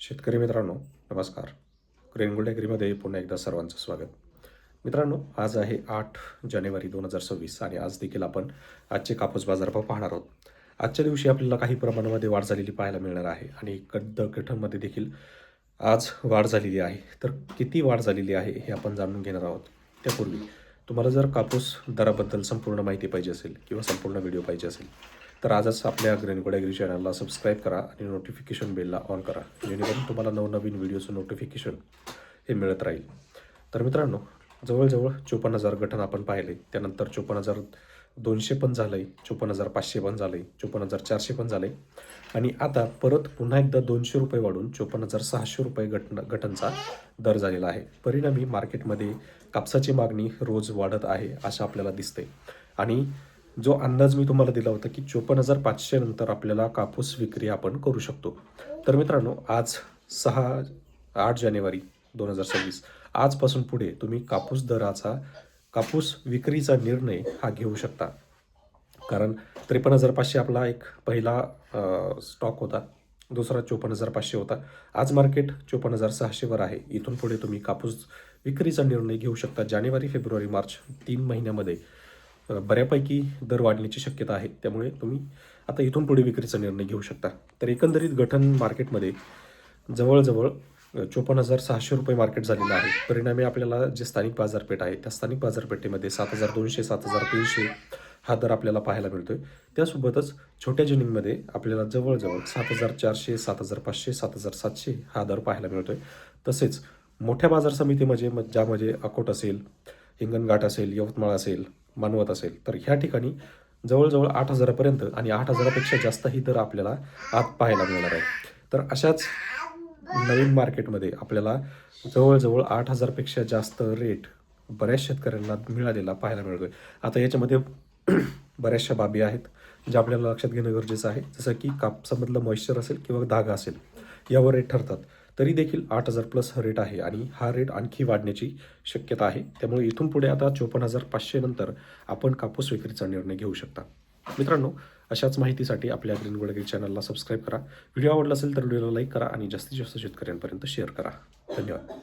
शेतकरी मित्रांनो नमस्कार. ग्रेनगोल्ड ॲग्रीमध्ये पुन्हा एकदा सर्वांचं स्वागत. मित्रांनो आज आहे आठ जानेवारी दोन हजार सव्वीस आणि आज देखील आपण आजचे कापूस बाजारभाव पाहणार आहोत. आजच्या दिवशी आपल्याला काही प्रमाणामध्ये वाढ झालेली पाहायला मिळणार आहे आणि कड्ड गठनमध्ये देखील आज वाढ झालेली आहे. तर किती वाढ झालेली आहे हे आपण जाणून घेणार आहोत. त्यापूर्वी तुम्हाला जर कापूस दराबद्दल संपूर्ण माहिती पाहिजे असेल किंवा संपूर्ण व्हिडिओ पाहिजे असेल तर आजच आपल्या ग्रेनकोड ॲग्री चॅनलला सबस्क्राईब करा आणि नोटिफिकेशन बेलला ऑन करा जेणेकरून तुम्हाला नवनवीन व्हिडिओचं नोटिफिकेशन हे मिळत राहील. तर मित्रांनो जवळजवळ चोपन्न हजार गठन आपण पाहिले. त्यानंतर चोपन्न हजार दोनशे पण झालं आहे चोपन्न हजार पाचशे पण झालं आहे चोपन्न हजार चारशे पण झालं आहे आणि आता परत पुन्हा एकदा दोनशे रुपये वाढून चोपन्न हजार सहाशे रुपये गटन गटनचा दर झालेला आहे. परिणामी मार्केटमध्ये कापसाची मागणी रोज वाढत आहे असं आपल्याला दिसते आणि जो अंदाज मी तुम्हाला दिला होता की चोपन्न हजार पाचशे नंतर आपल्याला कापूस विक्री आपण करू शकतो. तर मित्रांनो आज सहा आठ जानेवारी दोन हजार सव्वीस आजपासून पुढे तुम्ही कापूस दराचा कापूस विक्रीचा निर्णय हा घेऊ शकता. कारण त्रेपन्न हजार पाचशे आपला एक पहिला स्टॉक होता. दुसरा चोपन्न हजार पाचशे होता. आज मार्केट चोपन्न हजार सहाशेवर आहे. इथून पुढे तुम्ही कापूस विक्रीचा निर्णय घेऊ शकता. जानेवारी फेब्रुवारी मार्च तीन महिन्यामध्ये बऱ्यापैकी दर वाढण्याची शक्यता आहे. त्यामुळे तुम्ही आता इथून पुढे विक्रीचा निर्णय घेऊ शकता. तर एकंदरीत गठन मार्केटमध्ये जवळजवळ चोपन्न हजार सहाशे रुपये मार्केट झालेलं आहे. परिणामी आपल्याला जे स्थानिक बाजारपेठ आहे त्या स्थानिक बाजारपेठेमध्ये सात हजार दोनशे सात हजार तीनशे हा दर आपल्याला पाहायला मिळतोय. त्यासोबतच छोट्या जिनिंगमध्ये आपल्याला जवळजवळ सात हजार चारशे सात हजार पाचशे सात हजार सातशे हा दर पाहायला मिळतोय. तसेच मोठ्या बाजार समितीमध्ये म- ज्यामध्ये अकोट असेल हिंगणघाट असेल यवतमाळ असेल मानवत असेल. तर ह्या ठिकाणी जवळजवळ आठ हजारापर्यंत आणि आठ हजारापेक्षा जास्तही दर आपल्याला आत पाहायला मिळणार आहे. तर अशाच नवीन मार्केटमध्ये आपल्याला जवळजवळ आठ हजारपेक्षा जास्त रेट बऱ्याच शेतकऱ्यांना मिळालेला पाहायला मिळतोय. आता याच्यामध्ये बऱ्याचशा बाबी आहेत ज्या आपल्याला लक्षात घेणं गरजेचं आहे. जसं की कापसामधलं मॉइश्चर असेल किंवा धागा असेल यावर रेट ठरतात. तरी देखील आठ हजार प्लस हा रेट आहे आणि हा रेट आणखी वाढण्याची शक्यता आहे. त्यामुळे इथून पुढे आता चोपन्न हजार पाचशे नंतर आपण कापूस विक्रीचा निर्णय घेऊ शकता. मित्रांनो अशाच माहितीसाठी आपल्या ग्रीन गोल्ड चॅनलला सबस्क्राईब करा. व्हिडिओ आवडला असेल तर व्हिडिओला लाईक करा आणि जास्तीत जास्त शेतकऱ्यांपर्यंत शेअर करा. धन्यवाद.